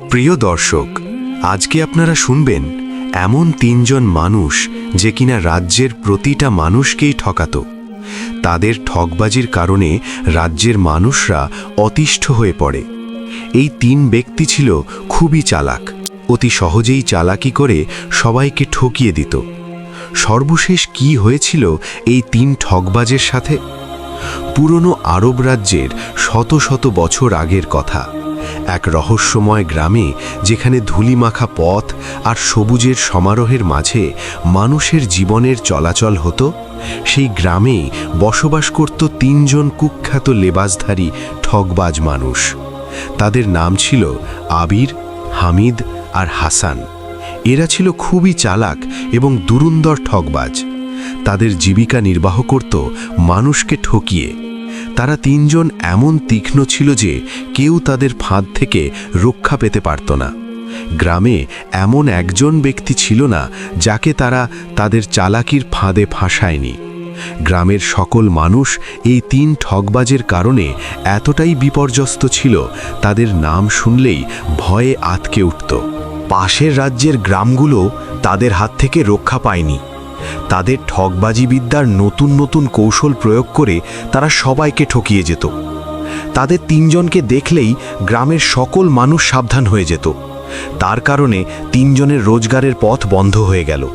প্রিয় দর্শক, আজকে আপনারা শুনবেন এমন তিনজন মানুষ যে কিনা রাজ্যের প্রতিটা মানুষকেই ঠকাত। তাদের ঠকবাজির কারণে রাজ্যের মানুষরা অতিষ্ঠ হয়ে পড়ে। এই তিন ব্যক্তি ছিল খুবই চালাক, অতি সহজেই চালাকি করে সবাইকে ঠকিয়ে দিত। সর্বশেষ কি হয়েছিল এই তিন ঠকবাজের সাথে? পুরনো আরব রাজ্যের শত শত বছর আগের কথা। এক রহস্যময় গ্রামে যেখানে ধুলিমাখা পথ আর সবুজের সমারোহের মাঝে মানুষের জীবনের চলাচল হতো, সেই গ্রামেই বসবাস করত তিনজন কুখ্যাত লেবাসধারী ঠগবাজ মানুষ। তাদের নাম ছিল আবির, হামিদ আর হাসান। এরা ছিল খুবই চালাক এবং দুরুন্দর ঠগবাজ। তাদের জীবিকা নির্বাহ করত মানুষকে ঠকিয়ে। তারা তিনজন এমন তীক্ষ্ণ ছিল যে কেউ তাদের ফাঁদ থেকে রক্ষা পেতে পারত না। গ্রামে এমন একজন ব্যক্তি ছিল না যাকে তারা তাদের চালাকির ফাঁদে ফাঁসায়নি। গ্রামের সকল মানুষ এই তিন ঠগবাজের কারণে এতটাই বিপর্যস্ত ছিল, তাদের নাম শুনলেই ভয়ে আতকে উঠত। পাশের রাজ্যের গ্রামগুলো তাদের হাত থেকে রক্ষা পায়নি। তাদের ঠগবাজি বিদ্যার নতুন নতুন কৌশল প্রয়োগ করে তারা সবাইকে ঠকিয়ে যেত। তাদের তিনজনকে দেখলেই গ্রামের সকল মানুষ সাবধান হয়ে যেত। তার কারণে তিনজনের রোজগারের পথ বন্ধ হয়ে গেল।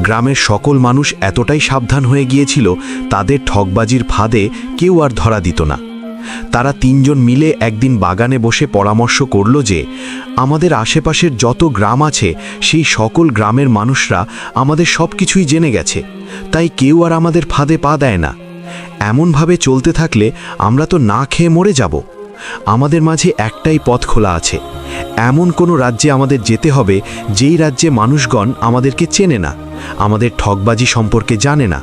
গ্রামের সকল মানুষ এতটাই সাবধান হয়ে গিয়েছিল, তাদের ঠগবাজির ফাঁদে কেউ আর ধরা দিত না। তারা তিনজন মিলে একদিন বাগানে বসে পরামর্শ করল যে, আমাদের আশেপাশের যত গ্রাম আছে, সেই সকল গ্রামের মানুষরা আমাদের সব কিছুই জেনে গেছে। তাই কেউ আর আমাদের ফাঁদে পা দেয় না। এমনভাবে চলতে থাকলে আমরা তো না খেয়ে মরে যাব। আমাদের মাঝে একটাই পথ খোলা আছে। এমন কোনো রাজ্যে আমাদের যেতে হবে, যেই রাজ্যে মানুষগণ আমাদেরকে চেনে না, আমাদের ঠগবাজি সম্পর্কে জানে না।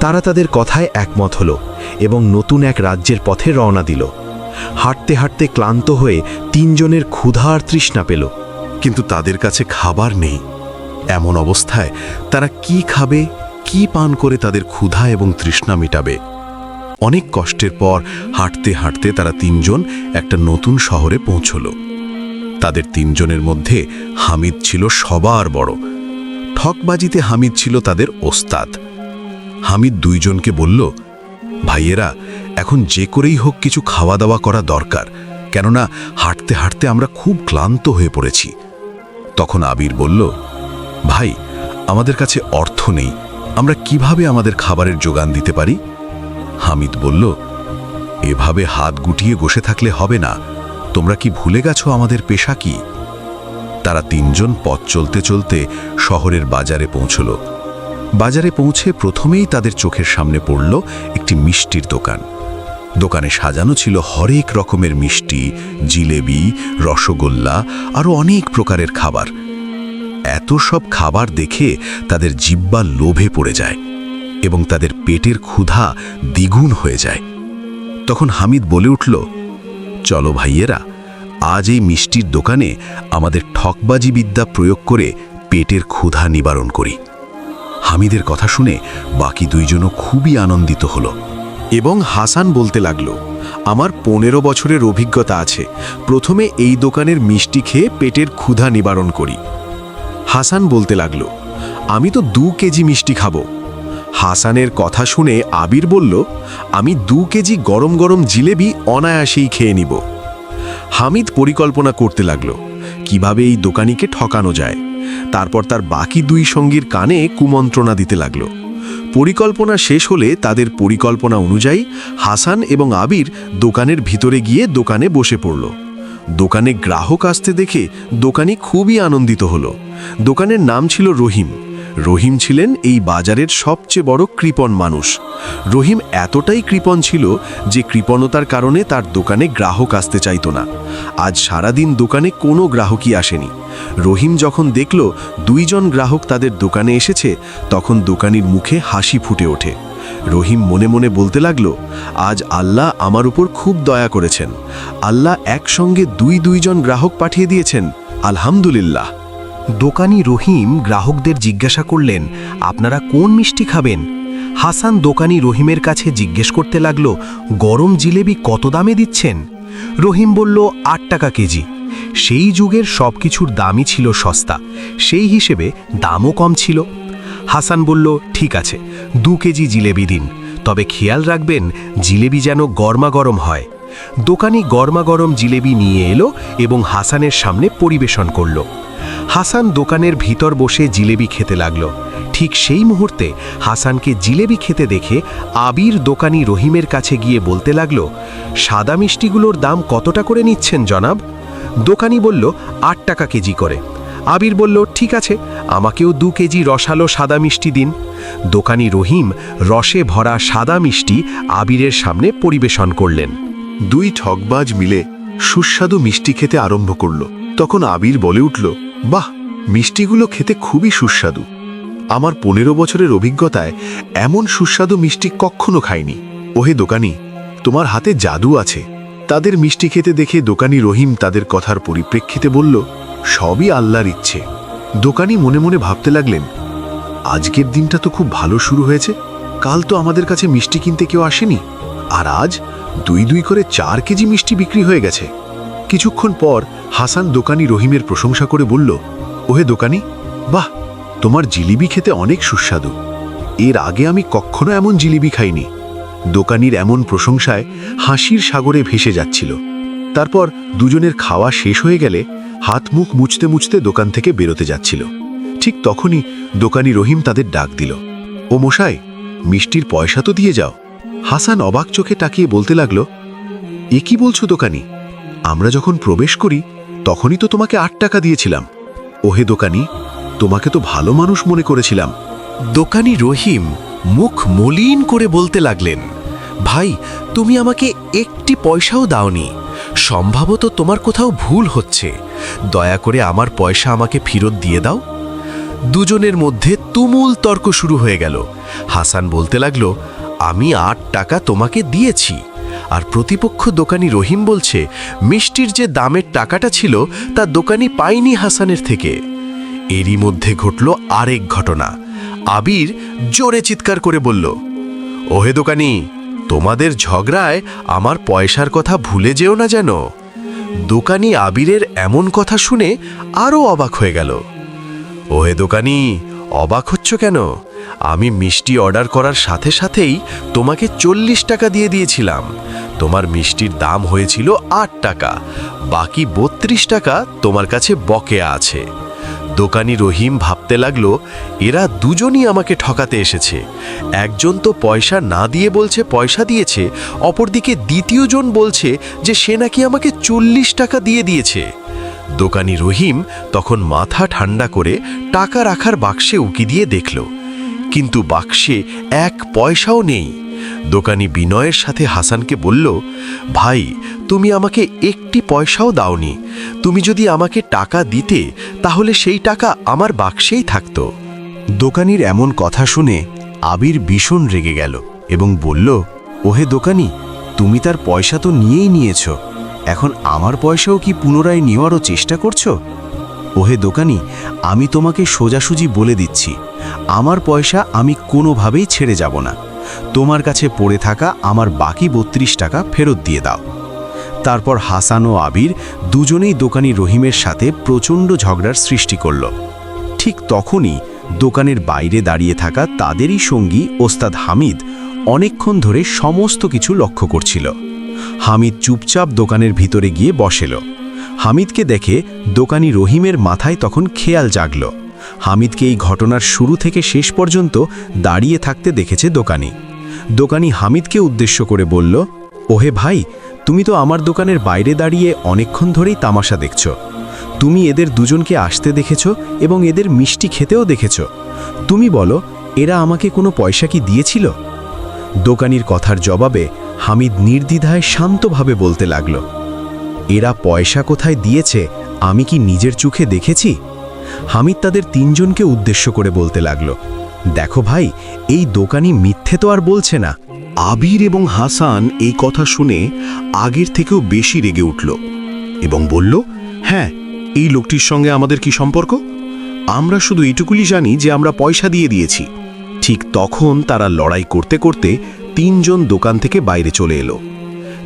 তারা তাদের কথায় একমত হলো এবং নতুন এক রাজ্যের পথে রওনা দিল। হাঁটতে হাঁটতে ক্লান্ত হয়ে তিনজনের ক্ষুধা আর তৃষ্ণা পেল। কিন্তু তাদের কাছে খাবার নেই। এমন অবস্থায় তারা কি খাবে, কি পান করে তাদের ক্ষুধা এবং তৃষ্ণা মেটাবে? অনেক কষ্টের পর হাঁটতে হাঁটতে তারা তিনজন একটা নতুন শহরে পৌঁছল। তাদের তিনজনের মধ্যে হামিদ ছিল সবার বড়। ঠকবাজিতে হামিদ ছিল তাদের ওস্তাদ। হামিদ দুইজনকে বলল, ভাইয়েরা, এখন যে করেই হোক কিছু খাওয়া দাওয়া করা দরকার, কেননা হাঁটতে হাঁটতে আমরা খুব ক্লান্ত হয়ে পড়েছি। তখন আবির বলল, ভাই, আমাদের কাছে অর্থ নেই, আমরা কীভাবে আমাদের খাবারের যোগান দিতে পারি? হামিদ বলল, এভাবে হাত গুটিয়ে বসে থাকলে হবে না, তোমরা কি ভুলে গেছো আমাদের পেশা কি? তারা তিনজন পথ চলতে চলতে শহরের বাজারে পৌঁছল। বাজারে পৌঁছে প্রথমেই তাদের চোখের সামনে পড়ল একটি মিষ্টির দোকান। দোকানে সাজানো ছিল হরেক রকমের মিষ্টি, জিলেবি, রসগোল্লা, আরও অনেক প্রকারের খাবার। এত সব খাবার দেখে তাদের জিব্বা লোভে পড়ে যায় এবং তাদের পেটের ক্ষুধা দ্বিগুণ হয়ে যায়। তখন হামিদ বলে উঠল, চলো ভাইয়েরা, আজ এই মিষ্টির দোকানে আমাদের ঠকবাজি বিদ্যা প্রয়োগ করে পেটের ক্ষুধা নিবারণ করি। হামিদের কথা শুনে বাকি দুইজনও খুবই আনন্দিত হলো। এবং হাসান বলতে লাগল, আমার পনেরো বছরের অভিজ্ঞতা আছে, প্রথমে এই দোকানের মিষ্টি খেয়ে পেটের ক্ষুধা নিবারণ করি। হাসান বলতে লাগল, আমি তো দু কেজি মিষ্টি খাব। হাসানের কথা শুনে আবির বলল, আমি দু কেজি গরম গরম জিলেবি অনায়াসেই খেয়ে নিব। হামিদ পরিকল্পনা করতে লাগল, কীভাবে এই দোকানিকে ঠকানো যায়? তারপর তার বাকি দুই সঙ্গীর কানে কুমন্ত্রণা দিতে লাগল। পরিকল্পনা শেষ হলে তাদের পরিকল্পনা অনুযায়ী হাসান এবং আবির দোকানের ভিতরে গিয়ে দোকানে বসে পড়ল। দোকানে গ্রাহক আসতে দেখে দোকানি খুবই আনন্দিত হলো। দোকানের নাম ছিল রহিম। রহিম ছিলেন এই বাজারের সবচেয়ে বড় কৃপণ মানুষ। রহিম এতটাই কৃপণ ছিল যে কৃপণতার কারণে তার দোকানে গ্রাহক আসতে চাইত না। আজ সারাদিন দোকানে কোনো গ্রাহকই আসেনি। রহিম যখন দেখল দুইজন গ্রাহক তাদের দোকানে এসেছে, তখন দোকানির মুখে হাসি ফুটে ওঠে। রহিম মনে মনে বলতে লাগল, আজ আল্লাহ আমার উপর খুব দয়া করেছেন। আল্লাহ একসঙ্গে দুই দুইজন গ্রাহক পাঠিয়ে দিয়েছেন। আলহামদুলিল্লাহ। দোকানি রহিম গ্রাহকদের জিজ্ঞাসা করলেন, আপনারা কোন মিষ্টি খাবেন? হাসান দোকানি রহিমের কাছে জিজ্ঞেস করতে লাগল, গরম জিলেবি কত দামে দিচ্ছেন? রহিম বলল, আট টাকা কেজি। সেই যুগের সব কিছুর দামই ছিল সস্তা, সেই হিসেবে দামও কম ছিল। হাসান বলল, ঠিক আছে, দু কেজি জিলেবি দিন, তবে খেয়াল রাখবেন জিলেবি যেন গরমাগরম হয়। দোকানি গরমাগরম জিলেবি নিয়ে এলো এবং হাসানের সামনে পরিবেশন করল। হাসান দোকানের ভিতর বসে জিলেবি খেতে লাগল। ঠিক সেই মুহূর্তে হাসানকে জিলেবি খেতে দেখে আবির দোকানি রহিমের কাছে গিয়ে বলতে লাগল, সাদা মিষ্টিগুলোর দাম কতটা করে নিচ্ছেন, জনাব? দোকানি বলল, আট টাকা কেজি করে। আবির বলল, ঠিক আছে, আমাকেও দু কেজি রসালো সাদা মিষ্টি দিন। দোকানি রহিম রসে ভরা সাদা মিষ্টি আবিরের সামনে পরিবেশন করলেন। দুই ঠকবাজ মিলে সুস্বাদু মিষ্টি খেতে আরম্ভ করল। তখন আবির বলে উঠল বাহ, মিষ্টিগুলো খেতে খুবই সুস্বাদু। আমার পনেরো বছরের অভিজ্ঞতায় এমন সুস্বাদু মিষ্টি কখনো খাইনি। ওহে দোকানি, তোমার হাতে জাদু আছে। তাদের মিষ্টি খেতে দেখে দোকানি রহিম তাদের কথার পরিপ্রেক্ষিতে বলল, সবই আল্লাহর ইচ্ছে। দোকানি মনে মনে ভাবতে লাগলেন, আজকের দিনটা তো খুব ভালো শুরু হয়েছে। কাল তো আমাদের কাছে মিষ্টি কিনতে কেউ আসেনি। আর আজ দুই দুই করে চার কেজি মিষ্টি বিক্রি হয়ে গেছে। কিছুক্ষণ পর হাসান দোকানি রহিমের প্রশংসা করে বলল, ওহে দোকানি, বাহ, তোমার জিলিবি খেতে অনেক সুস্বাদু। এর আগে আমি কখনো এমন জিলিবি খাইনি। দোকানির এমন প্রশংসায় হাসির সাগরে ভেসে যাচ্ছিল। তারপর দুজনের খাওয়া শেষ হয়ে গেলে হাত মুখ মুছতে মুছতে দোকান থেকে বেরোতে যাচ্ছিল। ঠিক তখনই দোকানি রহিম তাদের ডাক দিল, ও মশাই, মিষ্টির পয়সা তো দিয়ে যাও। হাসান অবাক চোখে তাকিয়ে বলতে লাগল, এ কি বলছো দোকানি? আমরা যখন প্রবেশ করি তখনই তো তোমাকে আট টাকা দিয়েছিলাম। ওহে দোকানি, তোমাকে তো ভালো মানুষ মনে করেছিলাম। দোকানি রহিম মুখ মলিন করে বলতে লাগলেন, ভাই, তুমি আমাকে একটি পয়সাও দাওনি। সম্ভবত তোমার কোথাও ভুল হচ্ছে। দয়া করে আমার পয়সা আমাকে ফেরত দিয়ে দাও। দুজনের মধ্যে তুমুল তর্ক শুরু হয়ে গেল। হাসান বলতে লাগল, আমি আট টাকা তোমাকে দিয়েছি। আর প্রতিপক্ষ দোকানি রহিম বলছে, মিষ্টির যে দামের টাকাটা ছিল, তা দোকানি পায়নি হাসানের থেকে। এরই মধ্যে ঘটল আরেক ঘটনা। আবির জোরে চিৎকার করে বলল, ওহে দোকানি, তোমাদের ঝগড়ায় আমার পয়সার কথা ভুলে যেও না যেন। দোকানি আবিরের এমন কথা শুনে আরও অবাক হয়ে গেল। ওহে দোকানি, অবাক হচ্ছ কেন? আমি মিষ্টি অর্ডার করার সাথে সাথেই তোমাকে চল্লিশ টাকা দিয়ে দিয়েছিলাম। তোমার মিষ্টির দাম হয়েছিল আট টাকা, বাকি বত্রিশ টাকা তোমার কাছে বকেয়া আছে। দোকানি রহিম ভাবতে লাগল, এরা দুজনই আমাকে ঠকাতে এসেছে। একজন তো পয়সা না দিয়ে বলছে পয়সা দিয়েছে, অপরদিকে দ্বিতীয়জন বলছে যে সে নাকি আমাকে চল্লিশ টাকা দিয়ে দিয়েছে। দোকানি রহিম তখন মাথা ঠান্ডা করে টাকা রাখার বাক্সে উকি দিয়ে দেখল। কিন্তু বাক্সে এক পয়সাও নেই। দোকানি বিনয়ের সাথে হাসানকে বলল, ভাই, তুমি আমাকে একটি পয়সাও দাওনি। তুমি যদি আমাকে টাকা দিতে, তাহলে সেই টাকা আমার বাক্সেই থাকত। দোকানির এমন কথা শুনে আবির ভীষণ রেগে গেল এবং বলল, ওহে দোকানি, তুমি তার পয়সা তো নিয়েই নিয়েছ। এখন আমার পয়সাও কি পুনরায় নেওয়ারও চেষ্টা করছ? ওহে দোকানি, আমি তোমাকে সোজাসুজি বলে দিচ্ছি। আমার পয়সা আমি কোনোভাবেই ছেড়ে যাব না। তোমার কাছে পড়ে থাকা আমার বাকি বত্রিশ টাকা ফেরত দিয়ে দাও। তারপর হাসান ও আবির দুজনেই দোকানি রহিমের সাথে প্রচণ্ড ঝগড়ার সৃষ্টি করল। ঠিক তখনই দোকানের বাইরে দাঁড়িয়ে থাকা তাদেরই সঙ্গী ওস্তাদ হামিদ অনেকক্ষণ ধরে সমস্ত কিছু লক্ষ্য করছিল। হামিদ চুপচাপ দোকানের ভিতরে গিয়ে বসেল। হামিদকে দেখে দোকানি রহিমের মাথায় তখন খেয়াল জাগল। হামিদকে এই ঘটনার শুরু থেকে শেষ পর্যন্ত দাঁড়িয়ে থাকতে দেখেছে দোকানি। দোকানি হামিদকে উদ্দেশ্য করে বলল, ওহে ভাই, তুমি তো আমার দোকানের বাইরে দাঁড়িয়ে অনেকক্ষণ ধরেই তামাশা দেখছ। তুমি এদের দুজনকে আসতে দেখেছ এবং এদের মিষ্টি খেতেও দেখেছ। তুমি বলো, এরা আমাকে কোনো পয়সা কি দিয়েছিল? দোকানির কথার জবাবে হামিদ নির্দ্বিধায় শান্তভাবে বলতে লাগল, এরা পয়সা কোথায় দিয়েছে? আমি কি নিজের চোখে দেখেছি? হামিদ তাদের তিনজনকে উদ্দেশ্য করে বলতে লাগল, দেখো ভাই, এই দোকানি মিথ্যে তো আর বলছে না। আবির এবং হাসান এই কথা শুনে আগের থেকেও বেশি রেগে উঠল এবং বলল হ্যাঁ এই লোকটির সঙ্গে আমাদের কি সম্পর্ক? আমরা শুধু এটুকুলি জানি যে আমরা পয়সা দিয়ে দিয়েছি। ঠিক তখন তারা লড়াই করতে করতে তিনজন দোকান থেকে বাইরে চলে এলো।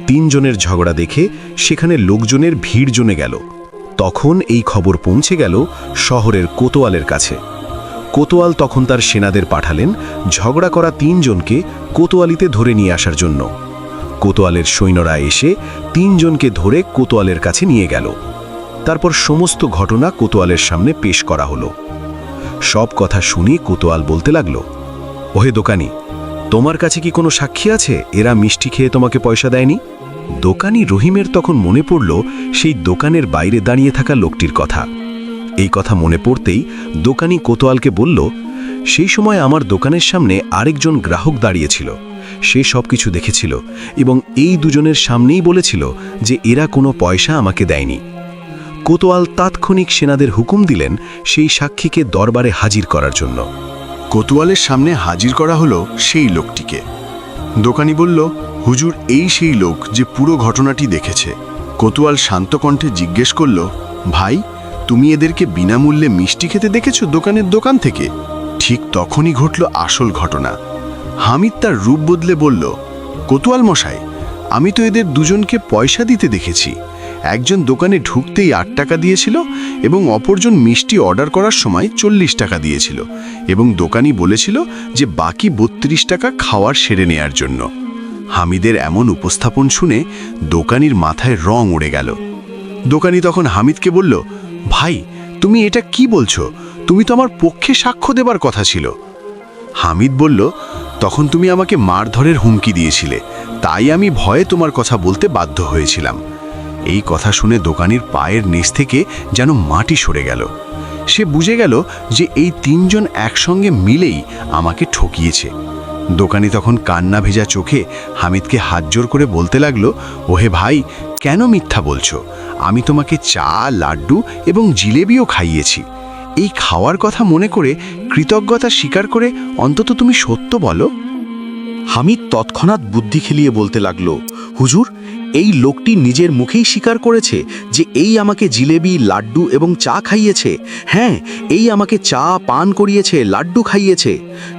তিনজনের ঝগড়া দেখে সেখানে লোকজনের ভিড় জমে গেল। তখন এই খবর পৌঁছে গেল শহরের কোতোয়ালের কাছে। কোতোয়াল তখন তার সেনাদের পাঠালেন ঝগড়া করা তিনজনকে কোতোয়ালিতে ধরে নিয়ে আসার জন্য। কোতোয়ালের সৈন্যরা এসে তিনজনকে ধরে কোতোয়ালের কাছে নিয়ে গেল। তারপর সমস্ত ঘটনা কোতোয়ালের সামনে পেশ করা হলো। সব কথা শুনে কোতোয়াল বলতে লাগল, ওহে দোকানি, তোমার কাছে কি কোনো সাক্ষী আছে? এরা মিষ্টি খেয়ে তোমাকে পয়সা দেয়নি? দোকানি রহিমের তখন মনে পড়ল সেই দোকানের বাইরে দাঁড়িয়ে থাকা লোকটির কথা। এই কথা মনে পড়তেই দোকানি কোতোয়ালকে বলল, সেই সময় আমার দোকানের সামনে আরেকজন গ্রাহক দাঁড়িয়েছিল। সে সব কিছু দেখেছিল এবং এই দুজনের সামনেই বলেছিল যে এরা কোনো পয়সা আমাকে দেয়নি। কোতোয়াল তাৎক্ষণিক সেনাদের হুকুম দিলেন সেই সাক্ষীকে দরবারে হাজির করার জন্য। কোতোয়ালের সামনে হাজির করা হলো সেই লোকটিকে। দোকানি বলল হুজুর এই সেই লোক যে পুরো ঘটনাটি দেখেছে। কোতোয়াল শান্ত কণ্ঠে জিজ্ঞেস করল, ভাই, তুমি এদেরকে বিনামূল্যে মিষ্টি খেতে দেখেছ দোকানের দোকান থেকে? ঠিক তখনই ঘটল আসল ঘটনা। হামিদ তার রূপ বদলে বলল, কোতোয়াল মশাই, আমি তো এদের দুজনকে পয়সা দিতে দেখেছি। একজন দোকানে ঢুকতেই আট টাকা দিয়েছিল এবং অপরজন মিষ্টি অর্ডার করার সময় চল্লিশ টাকা দিয়েছিল এবং দোকানি বলেছিল যে বাকি বত্রিশ টাকা খাওয়ার সেরে নেয়ার জন্য। হামিদের এমন উপস্থাপন শুনে দোকানির মাথায় রং উড়ে গেল। দোকানি তখন হামিদকে বলল, ভাই, তুমি এটা কি বলছো? তুমি তো আমার পক্ষে সাক্ষ্য দেবার কথা ছিল। হামিদ বলল, তখন তুমি আমাকে মারধরের হুমকি দিয়েছিলে, তাই আমি ভয়ে তোমার কথা বলতে বাধ্য হয়েছিলাম। এই কথা শুনে দোকানির পায়ের নিচ থেকে যেন মাটি সরে গেল। সে বুঝে গেল যে এই তিনজন একসঙ্গে মিলেই আমাকে ঠকিয়েছে। দোকানি তখন কান্না ভেজা চোখে হামিদকে হাত জোর করে বলতে লাগল, ওহে ভাই, কেন মিথ্যা বলছো? আমি তোমাকে চা, লাড্ডু এবং জিলেবিও খাইয়েছি। এই খাওয়ার কথা মনে করে কৃতজ্ঞতা স্বীকার করে অন্তত তুমি সত্য বলো। হামিদ তৎক্ষণাৎ বুদ্ধি খেলিয়ে বলতে লাগল, হুজুর, এই লোকটি নিজের মুখেই স্বীকার করেছে যে এই আমাকে জিলেবি, লাড্ডু এবং চা খাইয়েছে। হ্যাঁ এই আমাকে চা, পান করিয়েছে, লাড্ডু খাইয়েছে।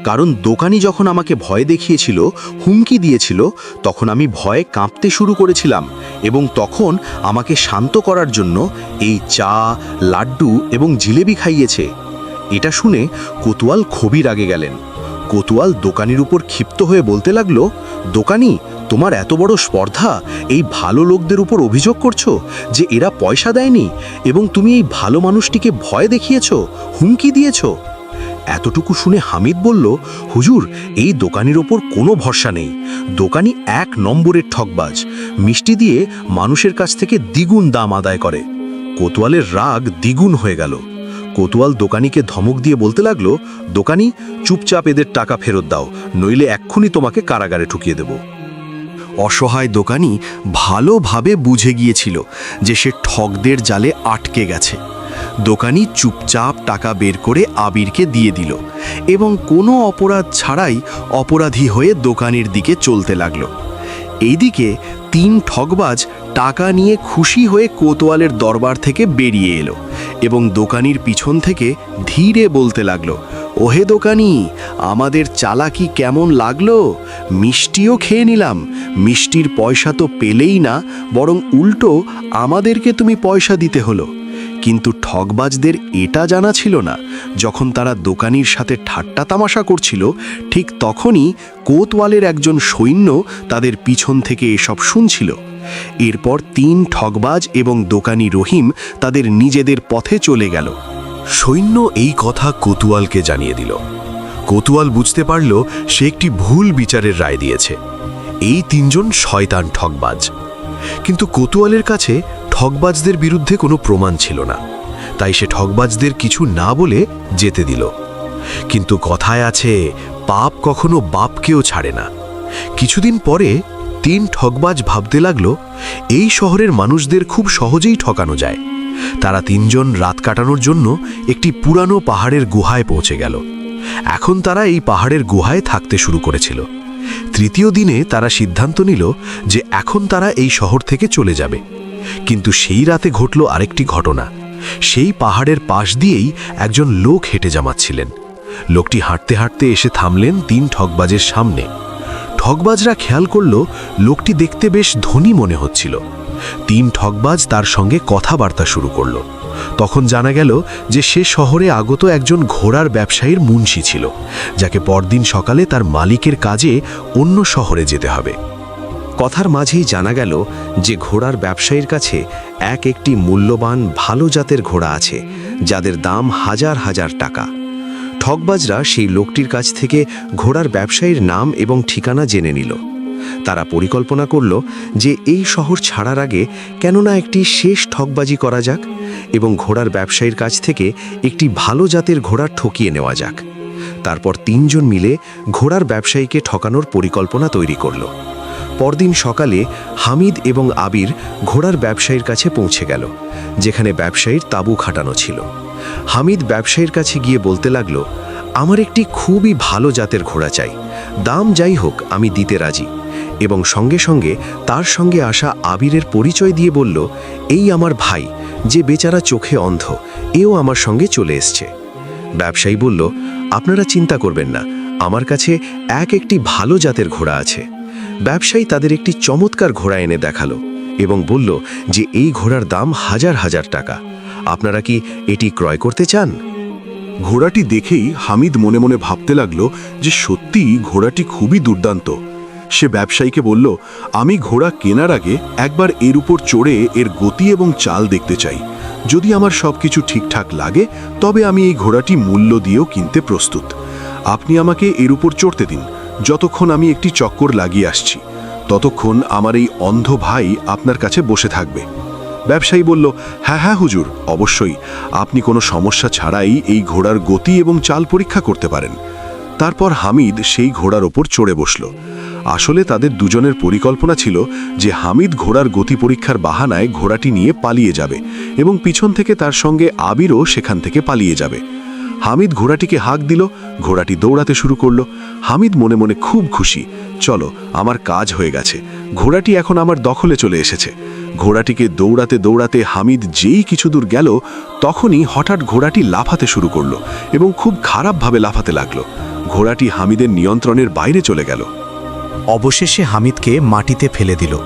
কারণ দোকানি যখন আমাকে ভয় দেখিয়েছিল, হুমকি দিয়েছিল, তখন আমি ভয়ে কাঁপতে শুরু করেছিলাম এবং তখন আমাকে শান্ত করার জন্য এই চা, লাড্ডু এবং জিলেবি খাইয়েছে। এটা শুনে কোতোয়াল খুবই রাগে গেলেন। কোতোয়াল দোকানির উপর ক্ষিপ্ত হয়ে বলতে লাগল, দোকানি, তোমার এত বড় স্পর্ধা? এই ভালো লোকদের উপর অভিযোগ করছ যে এরা পয়সা দেয়নি এবং তুমি এই ভালো মানুষটিকে ভয় দেখিয়েছ, হুমকি দিয়েছ? এতটুকু শুনে হামিদ বলল, হুজুর, এই দোকানির ওপর কোনো ভরসা নেই। দোকানি এক নম্বরের ঠকবাজ। মিষ্টি দিয়ে মানুষের কাছ থেকে দ্বিগুণ দাম আদায় করে। কোতোয়ালের রাগ দ্বিগুণ হয়ে গেল। কোতোয়াল দোকানিকে ধমক দিয়ে বলতে লাগল, দোকানি, চুপচাপ এদের টাকা ফেরত দাও, নইলে এক্ষুনি তোমাকে কারাগারে ঠুকিয়ে দেব। অসহায় দোকানি ভালোভাবে বুঝে গিয়েছিল যে সে ঠকদের জালে আটকে গেছে। দোকানি চুপচাপ টাকা বের করে আবিরকে দিয়ে দিল এবং কোনো অপরাধ ছাড়াই অপরাধী হয়ে দোকানের দিকে চলতে লাগল। এইদিকে তিন ঠগবাজ টাকা নিয়ে খুশি হয়ে কোতোয়ালের দরবার থেকে বেরিয়ে এলো এবং দোকানির পিছন থেকে ধীরে বলতে লাগল, ওহে দোকানি, আমাদের চালাকি কেমন লাগল? মিষ্টিও খেয়ে নিলাম। মিষ্টির পয়সা তো পেলেই না, বরং উল্টো আমাদেরকে তুমি পয়সা দিতে হলো। কিন্তু ঠগবাজদের এটা জানা ছিল না। যখন তারা দোকানির সাথে ঠাট্টা তামাশা করছিল, ঠিক তখনই কোতওয়ালের একজন সৈন্য তাদের পিছন থেকে এসব শুনছিল। এরপর তিন ঠগবাজ এবং দোকানি রহিম তাদের নিজেদের পথে চলে গেল। সৈন্য এই কথা কোতুয়ালকে জানিয়ে দিল। কোতুয়াল বুঝতে পারল সে একটি ভুল বিচারের রায় দিয়েছে। এই তিনজন শয়তান ঠকবাজ কিন্তু কোতুয়ালের কাছে ঠকবাজদের বিরুদ্ধে কোনো প্রমাণ ছিল না। তাই সে ঠকবাজদের কিছু না বলে যেতে দিল। কিন্তু কথায় আছে, পাপ কখনো বাপকেও ছাড়ে না। কিছুদিন পরে তিন ঠকবাজ ভাবতে লাগল, এই শহরের মানুষদের খুব সহজেই ঠকানো যায়। তারা তিনজন রাত কাটানোর জন্য একটি পুরানো পাহাড়ের গুহায় পৌঁছে গেল। এখন তারা এই পাহাড়ের গুহায় থাকতে শুরু করেছিল। তৃতীয় দিনে তারা সিদ্ধান্ত নিল যে এখন তারা এই শহর থেকে চলে যাবে। কিন্তু সেই রাতে ঘটল আরেকটি ঘটনা। সেই পাহাড়ের পাশ দিয়েই একজন লোক হেঁটে জামাচ্ছিলেন। লোকটি হাঁটতে হাঁটতে এসে থামলেন তিন ঠকবাজের সামনে। ঠগবাজরা খেয়াল করল, লোকটি দেখতে বেশ ধনী মনে হচ্ছিল। তিন ঠগবাজ তার সঙ্গে কথাবার্তা শুরু করল। তখন জানা গেল যে সে শহরে আগত একজন ঘোড়ার ব্যবসায়ীর মুন্সি ছিল, যাকে পরদিন সকালে তার মালিকের কাজে অন্য শহরে যেতে হবে। কথার মাঝেই জানা গেল যে ঘোড়ার ব্যবসায়ীর কাছে এক একটি মূল্যবান ভালো জাতের ঘোড়া আছে, যাদের দাম হাজার হাজার টাকা। ঠগবাজরা সেই লোকটির কাছ থেকে ঘোড়ার ব্যবসায়ীর নাম এবং ঠিকানা জেনে নিল। তারা পরিকল্পনা করল যে এই শহর ছাড়ার আগে কেননা একটি শেষ ঠগবাজি করা যাক এবং ঘোড়ার ব্যবসায়ীর কাছ থেকে একটি ভালো জাতের ঘোড়া ঠকিয়ে নেওয়া যাক। তারপর তিনজন মিলে ঘোড়ার ব্যবসায়ীকে ঠকানোর পরিকল্পনা তৈরি করল। পরদিন সকালে হামিদ এবং আবির ঘোড়ার ব্যবসায়ীর কাছে পৌঁছে গেল, যেখানে ব্যবসায়ীর তাঁবু খাটানো ছিল। হামিদ ব্যবসায়ীর কাছে গিয়ে বলতে লাগল, আমার একটি খুবই ভালো জাতের ঘোড়া চাই। দাম যাই হোক, আমি দিতে রাজি। এবং সঙ্গে সঙ্গে তার সঙ্গে আসা আবিরের পরিচয় দিয়ে বলল, এই আমার ভাই, যে বেচারা চোখে অন্ধ, এও আমার সঙ্গে চলে এসছে। ব্যবসায়ী বলল, আপনারা চিন্তা করবেন না, আমার কাছে এক একটি ভালো জাতের ঘোড়া আছে। ব্যবসায়ী তাদের একটি চমৎকার ঘোড়া এনে দেখাল এবং বলল যে এই ঘোড়ার দাম হাজার হাজার টাকা। আপনারা কি এটি ক্রয় করতে চান? ঘোড়াটি দেখেই হামিদ মনে মনে ভাবতে লাগল যে সত্যিই ঘোড়াটি খুবই দুর্দান্ত। সে ব্যবসায়ীকে বলল, আমি ঘোড়া কেনার আগে একবার এর উপর চড়ে এর গতি এবং চাল দেখতে চাই। যদি আমার সব কিছু ঠিকঠাক লাগে, তবে আমি এই ঘোড়াটি মূল্য দিয়েও কিনতে প্রস্তুত। আপনি আমাকে এর উপর চড়তে দিন। যতক্ষণ আমি একটি চক্কর লাগিয়ে আসছি, ততক্ষণ আমার এই অন্ধ ভাই আপনার কাছে বসে থাকবে। ব্যবসায়ী বলল হ্যাঁ হ্যাঁ হুজুর, অবশ্যই। আপনি কোনো সমস্যা ছাড়াই এই ঘোড়ার গতি এবং চাল পরীক্ষা করতে পারেন। তারপর হামিদ সেই ঘোড়ার ওপর চড়ে বসল। আসলে তাদের দুজনের পরিকল্পনা ছিল যে হামিদ ঘোড়ার গতি পরীক্ষার বাহানায় ঘোড়াটি নিয়ে পালিয়ে যাবে এবং পিছন থেকে তার সঙ্গে আবিরও সেখান থেকে পালিয়ে যাবে। হামিদ ঘোড়াটিকে হাঁক দিল, ঘোড়াটি দৌড়াতে শুরু করল। হামিদ মনে মনে খুব খুশি, চলো, আমার কাজ হয়ে গেছে। ঘোড়াটি এখন আমার দখলে চলে এসেছে। ঘোড়াটিকে দৌড়াতে দৌড়াতে হামিদ যেই কিছু দূর গেল, তখনই হঠাৎ ঘোড়াটি লাফাতে শুরু করল এবং খুব খারাপভাবে লাফাতে লাগল। ঘোড়াটি হামিদের নিয়ন্ত্রণের বাইরে চলে গেল। অবশেষে হামিদকে মাটিতে ফেলে দিল।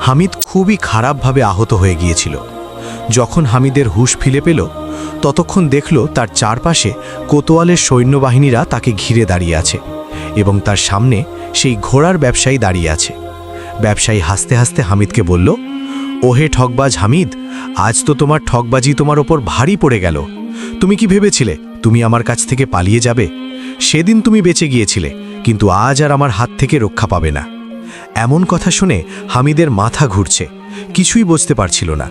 হামিদ খুবই খারাপভাবে আহত হয়ে গিয়েছিল। যখন হামিদের হুশ ফিরে পেল, ততক্ষণ দেখল তার চারপাশে কোতোয়ালের সৈন্যবাহিনীরা তাকে ঘিরে দাঁড়িয়ে আছে এবং তার সামনে সেই ঘোড়ার ব্যবসায়ী দাঁড়িয়ে আছে। ব্যবসায়ী হাসতে হাসতে হামিদকে বলল, ওহে ঠকবাজ হামিদ, আজ তো তোমার ঠকবাজি তোমার ওপর ভারী পড়ে গেল। তুমি কি ভেবেছিলে তুমি আমার কাছ থেকে পালিয়ে যাবে? সেদিন তুমি বেঁচে গিয়েছিলে, কিন্তু আজ আর আমার হাত থেকে রক্ষা পাবে না। এমন কথা শুনে হামিদের মাথা ঘুরছে, কিছুই বুঝতে পারছিল না।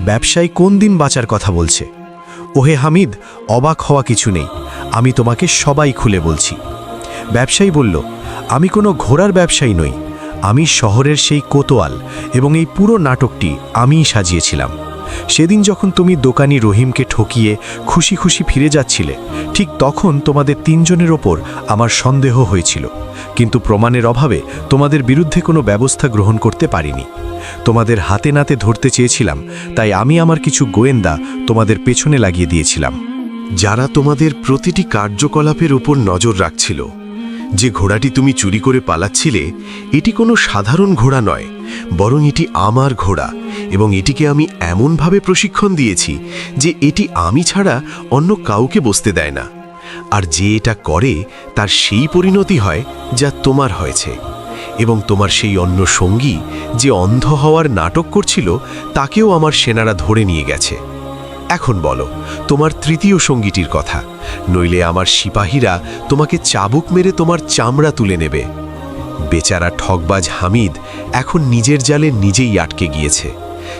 ব্যবসায়ী কোন দিন বাঁচার কথা বলছে? ওহে হামিদ, অবাক হওয়া কিছু নেই। আমি তোমাকে সবাই খুলে বলছি। ব্যবসায়ী বলল, আমি কোনো ঘোড়ার ব্যবসায়ী নই। আমি শহরের সেই কোতোয়াল এবং এই পুরো নাটকটি আমিই সাজিয়েছিলাম। সেদিন যখন তুমি দোকানি রহিমকে ঠকিয়ে খুশি খুশি ফিরে যাচ্ছিলে, ঠিক তখন তোমাদের তিনজনের ওপর আমার সন্দেহ হয়েছিল। কিন্তু প্রমাণের অভাবে তোমাদের বিরুদ্ধে কোনো ব্যবস্থা গ্রহণ করতে পারিনি। তোমাদের হাতে নাতে ধরতে চেয়েছিলাম, তাই আমি আমার কিছু গোয়েন্দা তোমাদের পেছনে লাগিয়ে দিয়েছিলাম। যারা তোমাদের প্রতিটি কার্যকলাপের উপর নজর রাখছিল, যে ঘোড়াটি তুমি চুরি করে পালাচ্ছিলে, এটি কোনো সাধারণ ঘোড়া নয়, বরং এটি আমার ঘোড়া, এবং এটিকে আমি এমনভাবে প্রশিক্ষণ দিয়েছি যে এটি আমি ছাড়া অন্য কাউকে বসতে দেয় না। আর যে এটা করে, তার সেই পরিণতি হয় যা তোমার হয়েছে। এবং তোমার সেই অন্য সঙ্গী যে অন্ধ হওয়ার নাটক করছিল, তাকেও আমার সেনারা ধরে নিয়ে গেছে। এখন বলো, তোমার তৃতীয় সঙ্গীটির কথা। নইলে আমার সিপাহীরা তোমাকে চাবুক মেরে তোমার চামড়া তুলে নেবে। বেচারা ঠকবাজ হামিদ এখন নিজের জালে নিজেই আটকে গিয়েছে।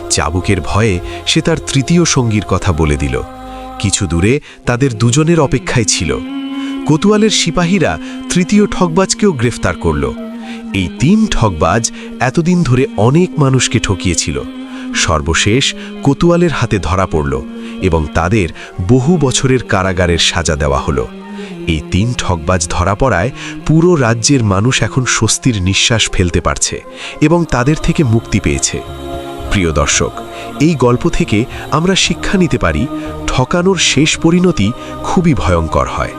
চাবুকের ভয়ে সে তার তৃতীয় সঙ্গীর কথা বলে দিল। কিছু দূরে তাদের দুজনের অপেক্ষায় ছিল। কোতোয়ালের সিপাহীরা তৃতীয় ঠকবাজকেও গ্রেফতার করল। এই তিন ঠকবাজ এতদিন ধরে অনেক মানুষকে ঠকিয়েছিল। সর্বশেষ কোতোয়ালের হাতে ধরা পড়ল এবং তাদের বহু বছরের কারাগারের সাজা দেওয়া হলো। এই তিন ঠকবাজ ধরা পড়ায় পুরো রাজ্যের মানুষ এখন স্বস্তির নিঃশ্বাস ফেলতে পারছে এবং তাদের থেকে মুক্তি পেয়েছে। প্রিয় দর্শক, এই গল্প থেকে আমরা শিক্ষা নিতে পারি, ঠকানোর শেষ পরিণতি খুবই ভয়ঙ্কর হয়।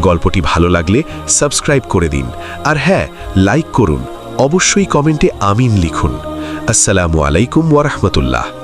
গল্পটি ভালো লাগলে সাবস্ক্রাইব করে দিন। আর হ্যাঁ লাইক করুন। অবশ্যই কমেন্টে আমিন লিখুন। আসসালামু আলাইকুম ওয়ারহমতুল্লাহ